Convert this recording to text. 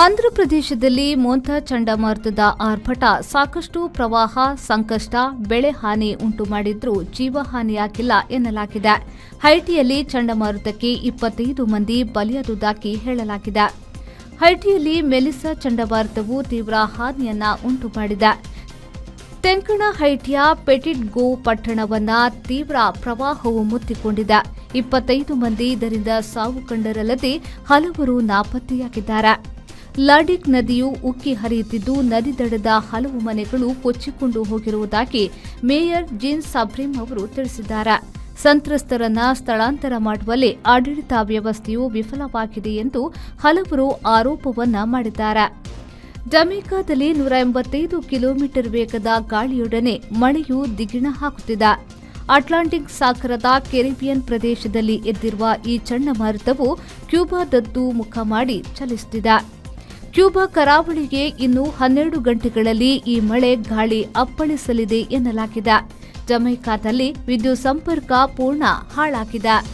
ಆಂಧ್ರಪ್ರದೇಶದಲ್ಲಿ ಮೋಂತಾ ಚಂಡಮಾರುತದ ಆರ್ಭಟ, ಸಾಕಷ್ಟು ಪ್ರವಾಹ, ಸಂಕಷ್ಟ, ಬೆಳೆ ಹಾನಿ ಉಂಟು ಮಾಡಿದ್ರೂ ಜೀವಹಾನಿಯಾಗಿಲ್ಲ ಎನ್ನಲಾಗಿದೆ. ಹೈಟಿಯಲ್ಲಿ ಚಂಡಮಾರುತಕ್ಕೆ ಇಪ್ಪತ್ತೈದು ಮಂದಿ ಬಲಿಯಾದುದಾಗಿ ಹೇಳಲಾಗಿದೆ. ಹೈಟಿಯಲ್ಲಿ ಮೆಲಿಸಾ ಚಂಡಮಾರುತವು ತೀವ್ರ ಹಾನಿಯನ್ನ ಉಂಟು ಮಾಡಿದೆ. ತೆಂಕಣ ಹೈಟಿಯ ಪೆಟಿಟ್ ಗೋ ಪಟ್ಟಣವನ್ನ ತೀವ್ರ ಪ್ರವಾಹವು ಮುತ್ತಿಕೊಂಡಿದೆ. ಇಪ್ಪತ್ತೈದು ಮಂದಿ ಇದರಿಂದ ಸಾವು ಕಂಡರಲ್ಲದೆ ಹಲವರು ನಾಪತ್ತೆಯಾಗಿದ್ದಾರೆ. ಲಾಡಿಕ್ ನದಿಯು ಉಕ್ಕಿ ಹರಿಯುತ್ತಿದ್ದು, ನದಿ ದಡದ ಹಲವು ಮನೆಗಳು ಕೊಚ್ಚಿಕೊಂಡು ಹೋಗಿರುವುದಾಗಿ ಮೇಯರ್ ಜಿನ್ ಸಬ್ರಿಮ್ ಅವರು ತಿಳಿಸಿದ್ದಾರೆ. ಸಂತ್ರಸ್ತರನ್ನ ಸ್ಥಳಾಂತರ ಮಾಡುವಲ್ಲಿ ಆಡಳಿತ ವ್ಯವಸ್ಥೆಯು ವಿಫಲವಾಗಿದೆ ಎಂದು ಹಲವರು ಆರೋಪವನ್ನ ಮಾಡಿದ್ದಾರೆ. ಜಮೈಕಾದಲ್ಲಿ ನೂರ ಎಂಬತ್ತೈದು ಕಿಲೋಮೀಟರ್ ವೇಗದ ಗಾಳಿಯೊಡನೆ ಮಳೆಯು ದಿಗಿಣ ಹಾಕುತ್ತಿದೆ. ಅಟ್ಲಾಂಟಿಕ್ ಸಾಗರದ ಕೆರಿಬಿಯನ್ ಪ್ರದೇಶದಲ್ಲಿ ಎದ್ದಿರುವ ಈ ಚಂಡಮಾರುತವು ಕ್ಯೂಬಾದದ್ದು ಮುಖ ಮಾಡಿ ಚಲಿಸುತ್ತಿದೆ. ಕ್ಯೂಬಾ ಕರಾವಳಿಗೆ ಇನ್ನು ಹನ್ನೆರಡು ಗಂಟೆಗಳಲ್ಲಿ ಈ ಮಳೆ ಗಾಳಿ ಅಪ್ಪಳಿಸಲಿದೆ ಎನ್ನಲಾಗಿದೆ. ಜಮೈಕಾದಲ್ಲಿ ವಿದ್ಯುತ್ ಸಂಪರ್ಕ ಪೂರ್ಣ ಹಾಳಾಗಿದೆ.